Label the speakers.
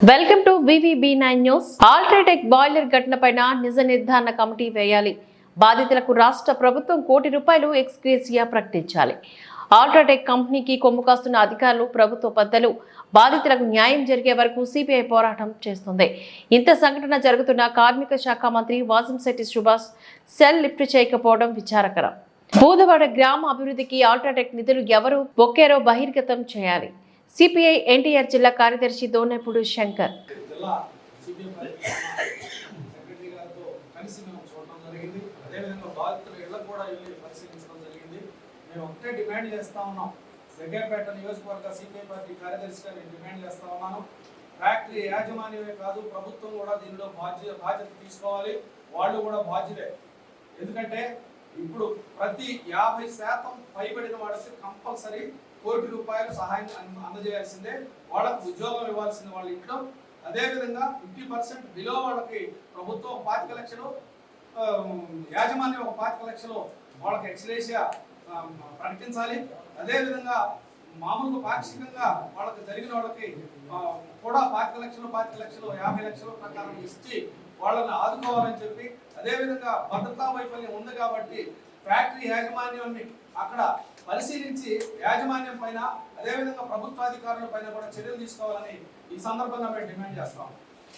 Speaker 1: Welcome to VVB nine news. UltraTech boiler ఘటనపైన నిజ నిర్ధారణ committee వేయాలి. బాధితులకు రాష్ట్ర ప్రభుత్వం కోటి రూపాయలు ఎక్స్గ్రేసియా ప్రకటించాలి. ఆల్ట్రాటెక్ కంపెనీకి కొమ్ము కాస్తున్న అధికారులు ప్రభుత్వ పెద్దలు బాధితులకు న్యాయం జరిగే వరకు సిపిఐ పోరాటం చేస్తుంది. ఇంత సంఘటన జరుగుతున్న కార్మిక శాఖ మంత్రి వాసంశెట్టి సుభాష్ సెల్ లిఫ్ట్ చేయకపోవడం విచారకరం. బూదవాడ గ్రామ అభివృద్ధికి ఆల్ట్రాటెక్ నిధులు ఎవరు ఒకేరో బహిర్గతం చేయాలి. సిపిఐ ఎన్టీఆర్ జిల్లా కార్యదర్శి దోనెప్పుడు శంకర్.
Speaker 2: జిల్లా మేము చూడడం జరిగింది. కూడా జరిగింది. ఒకటే డిమాండ్ చేస్తా ఉన్నాం. జగ్గేపేట నియోజకవర్గ సిపిఐ పార్టీ కార్యదర్శిగా నేను డిమాండ్ చేస్తా ఉన్నాను. ఫ్యాక్టరీ యాజమాన్యమే కాదు ప్రభుత్వం కూడా దీనిలో బాధ్యత బాధ్యత తీసుకోవాలి. వాళ్ళు కూడా బాధ్యతే ఎందుకంటే ఇప్పుడు ప్రతి యాభై శాతం పైబడిన వాళ్ళకి కంపల్సరీ కోటి రూపాయలు సహాయం అందజేయాల్సిందే. వాళ్ళకు ఉద్యోగం ఇవ్వాల్సింది వాళ్ళు ఇంట్లో. అదేవిధంగా ఫిఫ్టీ పర్సెంట్ బిలో వాళ్ళకి ప్రభుత్వం పాతిక లక్షలు యాజమాన్యం ఒక పాతిక లక్షలు వాళ్ళకి ఎక్స్రేషియా ప్రకటించాలి. అదేవిధంగా మామూలుగా పాక్షికంగా వాళ్ళకి జరిగిన వాళ్ళకి కూడా పాతిక లక్షలు పాతిక లక్షలు యాభై లక్షల ప్రకారం ఇచ్చి వాళ్ళని ఆదుకోవాలని చెప్పి అదేవిధంగా భద్రతా వైఫల్యం ఉంది కాబట్టి ఫ్యాక్టరీ యాజమాన్యాన్ని అక్కడ పరిశీలించి యాజమాన్యం పైన అదేవిధంగా ప్రభుత్వాధికారుల పైన కూడా చర్యలు తీసుకోవాలని ఈ సందర్భంగా మేము డిమాండ్ చేస్తాం.